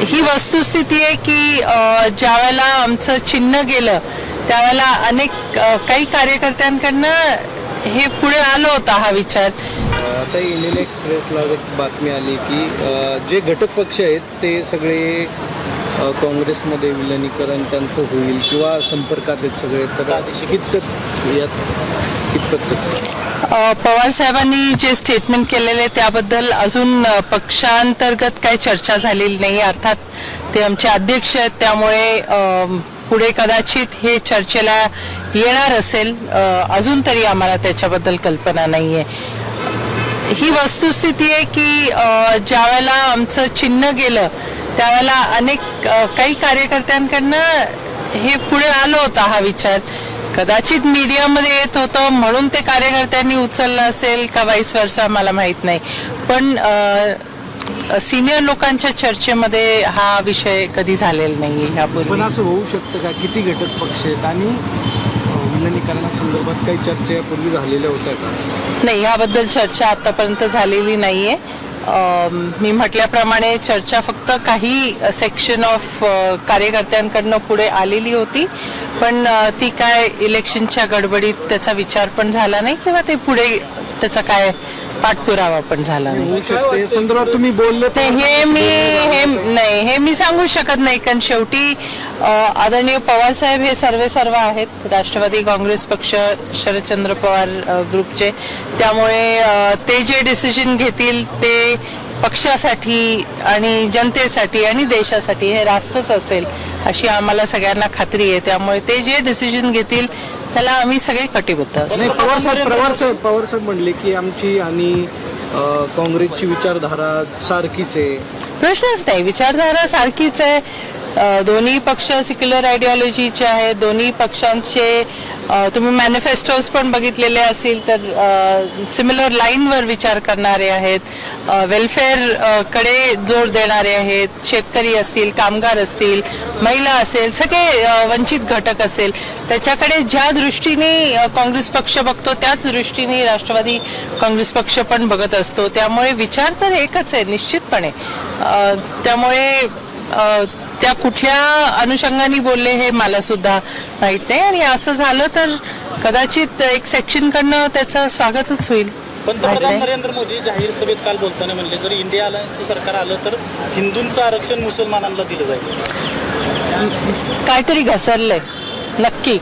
ही वस्तुस्थिती आहे की ज्यावेळेला आमचं चिन्ह गेलं त्यावेळेला अनेक काही कार्यकर्त्यांकडनं हे पुढे आलो होता हा विचार. आता इंडियन एक्सप्रेसला एक बातमी आली की जे घटक पक्ष आहेत ते सगळे काँग्रेसमध्ये विलनीकरण त्यांचं होईल किंवा संपर्कात आहेत सगळे तर कितपत यात कितपत पवार साहेबांनी जे स्टेटमेंट केलेले त्याबद्दल अजून पक्षांतर्गत काही चर्चा झालेली नाही. अर्थात ते आमचे अध्यक्ष आहेत त्यामुळे पुढे कदाचित हे चर्चेला येणार असेल. अजून तरी आम्हाला त्याच्याबद्दल कल्पना नाही आहे ही वस्तुस्थिती आहे की ज्यावेळेला आमचं चिन्ह गेलं त्यावेळेला अनेक काही कार्यकर्त्यांकडनं हे पुढे आलो होता हा विचार. कदाचित मीडियामध्ये येत होतं म्हणून ते कार्यकर्त्यांनी उचललं असेल का वाईस वर्षा मला माहीत नाही. पण सिनियर लोकांच्या चर्चेमध्ये हा विषय कधी झालेला नाही पण ह्यापूर्वी असं होऊ शकतं का? किती घटक पक्ष आहेत आणि विलनीकरणासंदर्भात काही चर्चा यापूर्वी झालेल्या होत्या का? नाही याबद्दल चर्चा आतापर्यंत झालेली नाहीये. मी म्हटल्याप्रमाणे चर्चा फक्त काही सेक्शन ऑफ कार्यकर्त्यांकडनं पुढे आलेली होती पण ती काय इलेक्शनच्या गडबडीत त्याचा विचार पण झाला नाही किंवा ते पुढे त्याचा काय पाठपुरावा पण झाला नाही. संदर्भात तुम्ही बोलले हे मी हे नाही हे मी सांगू शकत नाही कारण शेवटी अ, आदरणीय पवार साहेब हे सर्वे सर्व आहेत. राष्ट्रवादी काँग्रेस पक्ष शरदचंद्र पवार अ, ग्रुपचे त्यामुळे अ, ते जे डिसिजन घेतील ते पक्षासाठी आणि जनतेसाठी आणि देशासाठी हे रास्तच असेल अशी आम्हाला सगळ्यांना खात्री आहे. त्यामुळे ते जे डिसिजन घेतील त्याला आम्ही सगळे कटिबद्ध असू नाही पवार साहेब पवार साहेब पवार साहेब म्हणले की आमची आणि काँग्रेसची विचारधारा सारखीच आहे. प्रश्नच नाही. विचारधारा सारखीच आहे. दोन्ही पक्ष सिक्युलर आयडिओलॉजीचे आहेत. दोन्ही पक्षांचे तुम्ही मॅनिफेस्टोज पण बघितलेले असतील तर सिमिलर लाईनवर विचार करणारे आहेत. वेलफेअरकडे जोर देणारे आहेत. शेतकरी असतील कामगार असतील महिला असेल सगळे वंचित घटक असेल. त्याच्याकडे ज्या दृष्टीने काँग्रेस पक्ष बघतो त्याच दृष्टीने राष्ट्रवादी काँग्रेस पक्ष पण बघत असतो. त्यामुळे विचार तर एकच आहे निश्चितपणे. त्यामुळे त्या कुठल्या अनुषंगाने बोलले हे मला सुद्धा माहीत नाही. आणि असं झालं तर कदाचित एक सेक्शनकडनं त्याचं स्वागतच होईल. पंतप्रधान. नरेंद्र मोदी जाहीर सभेत काल बोलताना म्हणले जर इंडिया अलायन्सचं सरकार आलं तर हिंदूंचं आरक्षण मुसलमानांना दिलं जाईल. काहीतरी घसरलंय नक्की.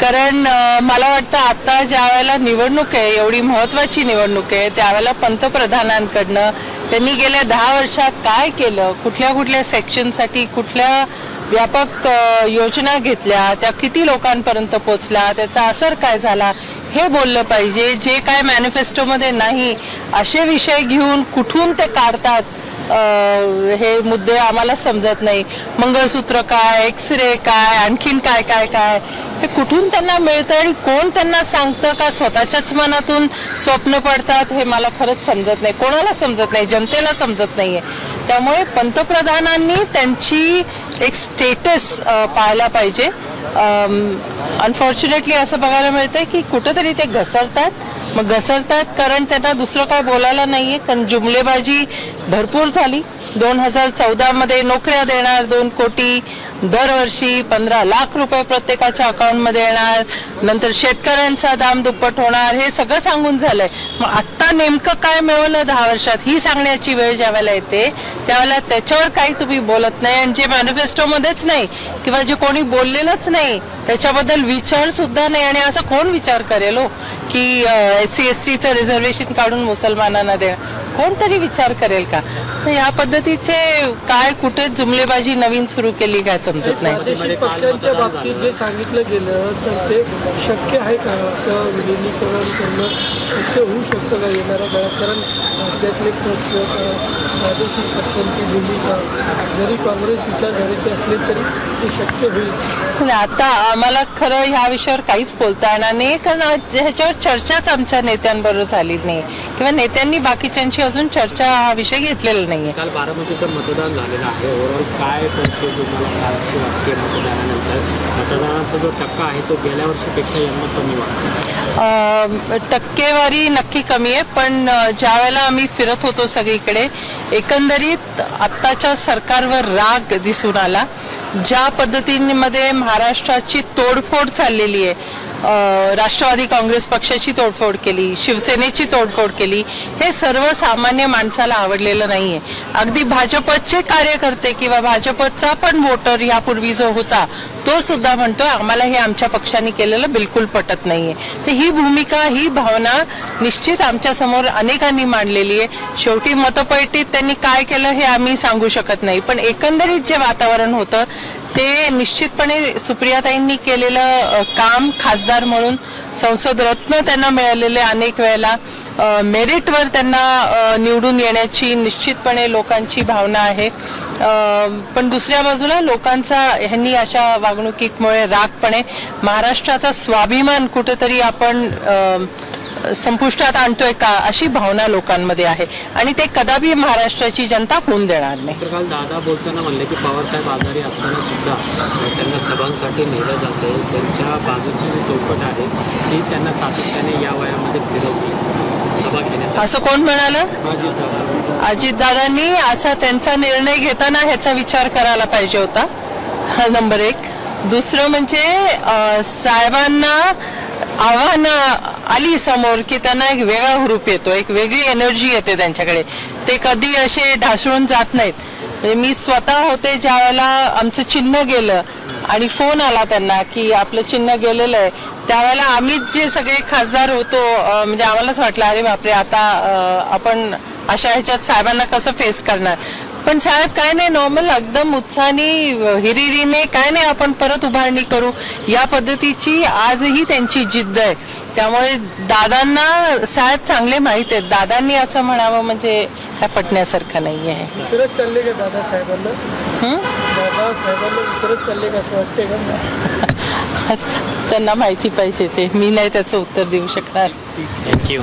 कारण मला वाटतं आता ज्या वेळेला निवडणूक आहे एवढी महत्वाची निवडणूक आहे त्यावेळेला पंतप्रधानांकडनं त्यांनी गेल्या दहा वर्षात काय केलं? कुठल्या कुठल्या सेक्शनसाठी कुठल्या व्यापक योजना घेतल्या? त्या किती लोकांपर्यंत पोचल्या? त्याचा असर काय झाला? हे बोललं पाहिजे. जे काय मॅनिफेस्टोमध्ये नाही असे विषय घेऊन कुठून ते काढतात? हे मुद्दे आम्हाला समजत नाही. मंगळसूत्र काय एक्स रे काय आणखीन काय काय काय? हे कुठून त्यांना मिळतं आणि कोण त्यांना सांगतं का स्वतःच्याच मनातून स्वप्न पडतात हे मला खरंच समजत नाही. कोणाला समजत नाही जनतेला समजत नाहीये. त्यामुळे पंतप्रधानांनी त्यांची एक स्टेटस पाहायला पाहिजे. अनफॉर्च्युनेटली असं बघायला मिळतंय की कुठंतरी ते घसरतात. मग घसरतात कारण त्यांना दुसरं काय बोलायला नाहीये. कारण जुमलेबाजी भरपूर झाली. दोन हजार चौदा मध्ये नोकऱ्या देणार दोन कोटी दरवर्षी पंधरा लाख रुपये प्रत्येकाच्या अकाउंटमध्ये येणार. नंतर शेतकऱ्यांचा दाम दुप्पट होणार हे सगळं सांगून झालंय. मग तुम्हाला नेमकं काय मिळवलं दहा वर्षात ही सांगण्याची वेळ ज्या वेळेला येते त्यावेळेला त्याच्यावर काही तुम्ही बोलत नाही आणि जे मॅनिफेस्टोमध्येच नाही किंवा जे कोणी बोललेलंच नाही त्याच्याबद्दल विचार सुद्धा नाही. आणि असं कोण विचार करेल हो? की एस सी एस टीचं रिझर्वेशन काढून मुसलमानांना देणं कोणतरी विचार करेल का? तर या पद्धतीचे काय कुठे जुमलेबाजी नवीन सुरू केली काय समजत नाही. पक्षांच्या बाबतीत जे सांगितलं गेलं तर ते शक्य आहे का? असं विलिनीकरण करणं शक्य होऊ शकतं का? काळात कारण राज्यातले पक्ष प्रादेशिक पक्षांची भूमिका जरी काँग्रेस विचारधारेची असली तरी ते शक्य होईल. नाही, आता आम्हाला खरं ह्या विषयावर काहीच बोलता येणार नाही कारण ह्याच्यावर चर्चाच आमच्या नेत्यांबरोबर झालीच नाही. किंवा नेत्यांनी बाकीच्यांची अजून चर्चा हा विषय घेतलेला नाहीये. काल बारामतीचं मतदान झालेलं आहे. ओव्हरऑल काय परिस्थिती तुम्हाला कालची वाटते मतदानानंतर? मतदानाचा जो टक्का आहे तो गेल्या वर्षीपेक्षा यंदा कमी वाटतो अं, टक्केवारी नक्की कमी आहे पण ज्या वेळेला आम्ही फिरत होतो सगळीकडे एकंदरीत आत्ताच्या सरकारवर राग दिसून आला. ज्या पद्धतीमध्ये महाराष्ट्राची तोडफोड चाललेली आहे राष्ट्रवादी काँग्रेस पक्षाची तोडफोड केली शिवसेनेची तोडफोड केली हे सर्वसामान्य माणसाला आवडलेलं नाहीये. अगदी भाजपचे कार्यकर्ते किंवा भाजपचा पण वोटर यापूर्वी जो होता तो सुद्धा म्हणतोय आम्हाला हे आमच्या पक्षाने केलेलं बिलकुल पटत नाहीये. तर ही भूमिका ही भावना निश्चित आमच्यासमोर अनेकांनी मांडलेली आहे. शेवटी मतपैटीत त्यांनी काय केलं हे आम्ही सांगू शकत नाही. पण एकंदरीत जे वातावरण होतं ते निश्चितपणे सुप्रियाताईंनी केलेलं काम खासदार म्हणून संसद रत्न त्यांना मिळालेले अनेक वेळेला मेरिटवर त्यांना निवडून येण्याची निश्चितपणे लोकांची भावना आहे. पण दुसऱ्या बाजूला लोकांचा ह्यांनी अशा वागणुकीमुळे रागपणे महाराष्ट्राचा स्वाभिमान कुठेतरी आपण संपुष्टात आणतोय का अशी भावना लोकांमध्ये आहे. आणि ते कदापि महाराष्ट्राची जनता होऊन देणार नाही. दादा बोलताना म्हणले की पवारसाहेब आजारी असताना सुद्धा त्यांना सभांसाठी नेलं जाते. त्यांच्या बाजूची जी चौकट आहे ती त्यांना सातत्याने या वयामध्ये फिरवली. सभा घेण्यासाठी. असं कोण म्हणालं? अजित दादा. अजितदादांनी असा त्यांचा निर्णय घेताना ह्याचा विचार करायला पाहिजे होता. हा नंबर एक. दुसरं म्हणजे साहेबांना आव्हान आली समोर की त्यांना एक वेगळा हुरूप येतो एक वेगळी एनर्जी येते त्यांच्याकडे. ते कधी असे ढासळून जात नाहीत. म्हणजे मी स्वतः होते ज्या वेळेला आमचं चिन्ह गेलं आणि फोन आला त्यांना की आपलं चिन्ह गेलेलं आहे. त्यावेळेला आम्हीच जे सगळे खासदार होतो म्हणजे आम्हालाच वाटलं अरे बापरे आता आपण अशा ह्याच्यात साहेबांना कसं फेस करणार? पण साहेब काय नाही नॉर्मल एकदम उत्साहाने हिरिरीने काय नाही आपण परत उभारणी करू. या पद्धतीची आजही त्यांची जिद्द आहे. त्यामुळे दादांना साहेब चांगले माहीत आहेत. दादांनी असं म्हणावं म्हणजे काय पटण्यासारखं नाही आहे विसरत चालले का दादा साहेबांना? हं? दादा साहेबांना विसरत चालले का असं वाटतंय का? त्यांना माहिती पाहिजे ते. मी नाही त्याचं उत्तर देऊ शकणार. थँक्यू